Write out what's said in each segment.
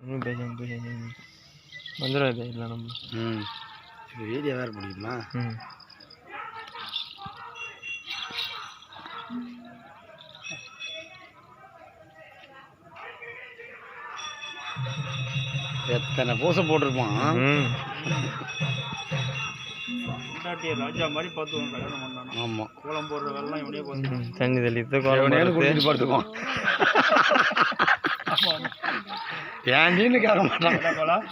ஒன்றும் பேசாம பேசாம வந்துடாது இல்லை நம்ம. ம். வீடியோ வேறு பிடிக்குமா ம். எத்தனை பூசை போட்டிருப்பான்? ம். ராஜா மாதிரி பார்த்து கல்யாணம் பண்ணானோ ஆமாம் கோலம் போடுற வேலைலாம் இவனே. தண்ணி தெளித்து கோலம் ஏன்டின்னு கேட்க மாட்டான்?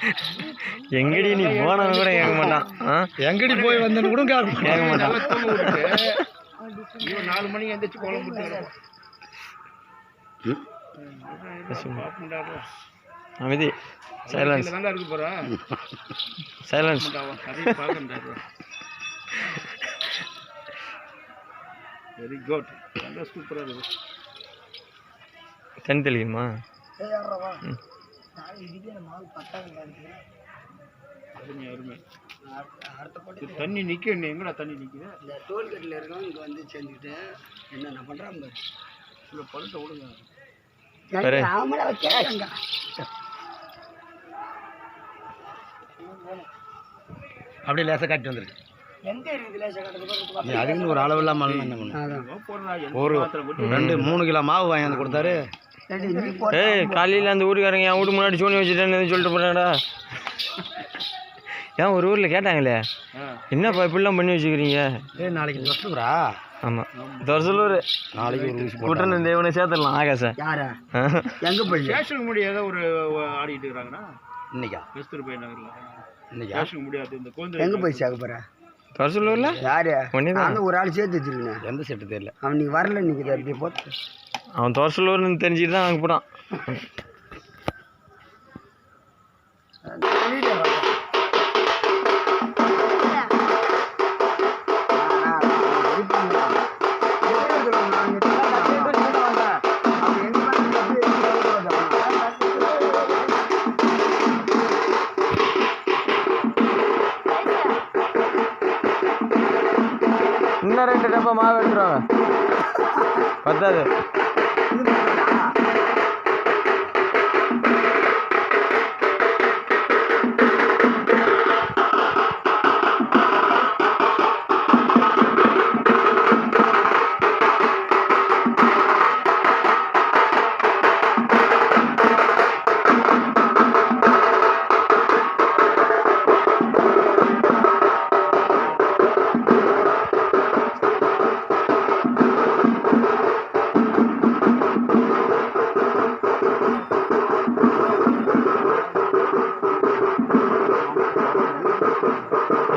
எங்கடி நீ போனவன் கூட கேட்க மாட்டான்? ஆ? எங்கடி போய் வந்தேன்னு கூட கேட்க கேட்க மாட்டான். நாலு மணிக்கு எந்திரிச்சு. அமைதி. சைலன்ஸ் சைலன்ஸ் வெரி குட் நல்லா சூப்பரா இருக்கு தண்ணி தெளிக்கணுமா? அருமை அருமை. தண்ணி நிக்க எங்கடா தண்ணி நிக்குது? இந்த டோல்கேட்டில் இருக்கவங்க இங்கே வந்து சேர்ந்துக்கிட்டு என்னென்ன பண்ணுறாங்க இல்ல பழுத்த விடுங்க பாரு. அப்படியே லேசாக காட்டி வந்துருக்கு அதுக்குன்னு ஒரு அளவு இல்லாமல் ஒரு ரெண்டு மூணு கிலோ மாவு வாங்கி வந்து கொடுத்தாரு. ஏய் காலையில் அந்த வீட்டுக்காரங்க என் வீட்டு முன்னாடி சோனி வச்சுட்டேன்னு சொல்லிட்டு போறாடா ஏன் ஒரு ஊரில் கேட்டாங்களே. என்னப்பா இப்படிலாம் பண்ணி வச்சுக்கிறீங்க? ஏய் நாளைக்கு வருஷத்துக்குறா ஆமாம் தோசலூர் நாளைக்கு கூட்டம் இந்த இவனை சேர்த்துடலாம் ஆகாச யாரா? எங்க போய்? ஸ்டேஷனுக்கு முடியாத ஒரு ஆடிட்டு இருக்கிறாங்கன்னா இன்னைக்கா? கஸ்தூர்பை நகர்ல. இன்னைக்கா? ஸ்டேஷனுக்கு முடியாது இந்த கோந்து எங்க போய் சேர்க்க போற? தோசலூரில் யாரு? நானும் ஒரு ஆள் சேர்த்து வச்சிருக்கேன். எந்த செட்டு தெரியல. அவன் நீ வரல நிக்குது அப்படி போட்டு. அவன் தோசலூர்னு தெரிஞ்சுட்டு தான் அங்கே போனான். இன்னும் ரெண்டு டப்பா மாவு எடுத்துருவாங்க. பத்தாது. Thank you.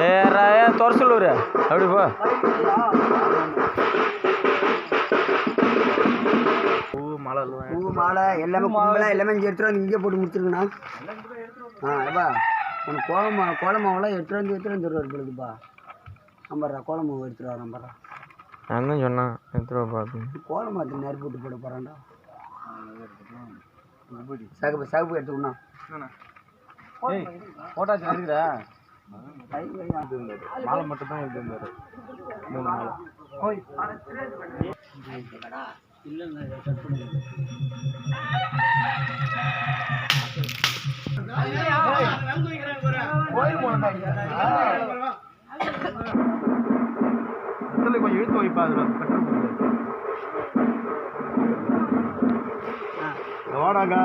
ஏ ராயா தோரசலூர் அப்படி போ. பூ மலை பூ மாலை எல்லாமே கும்பலா எல்லாமே இங்கே எடுத்துட்டு வந்து இங்கே போட்டு முடிச்சிருக்கண்ணா ஆ அப்பா உனக்கு கோலமா கோலமாவெல்லாம் எடுத்துட்டு வந்து எடுத்துட்டு வந்து தருவார் பொழுதுப்பா நம்பர்றா கோலமாவு எடுத்துட்டு வர நம்பர்றா நான் தான் சொன்னேன் எடுத்துருவா பார்த்து கோலமாத்து நெருப்பு விட்டு போட போகிறான்டா சகுப்பு சகுப்பு எடுத்துக்கணும் போட்டாச்சு எடுக்கிறா கை கையா மாலை மட்டும் தான் எடுத்து மூணு மாலை கொஞ்சம் இழுத்து வைப்பா அதில். பெட்ரோல் வாடாக்கா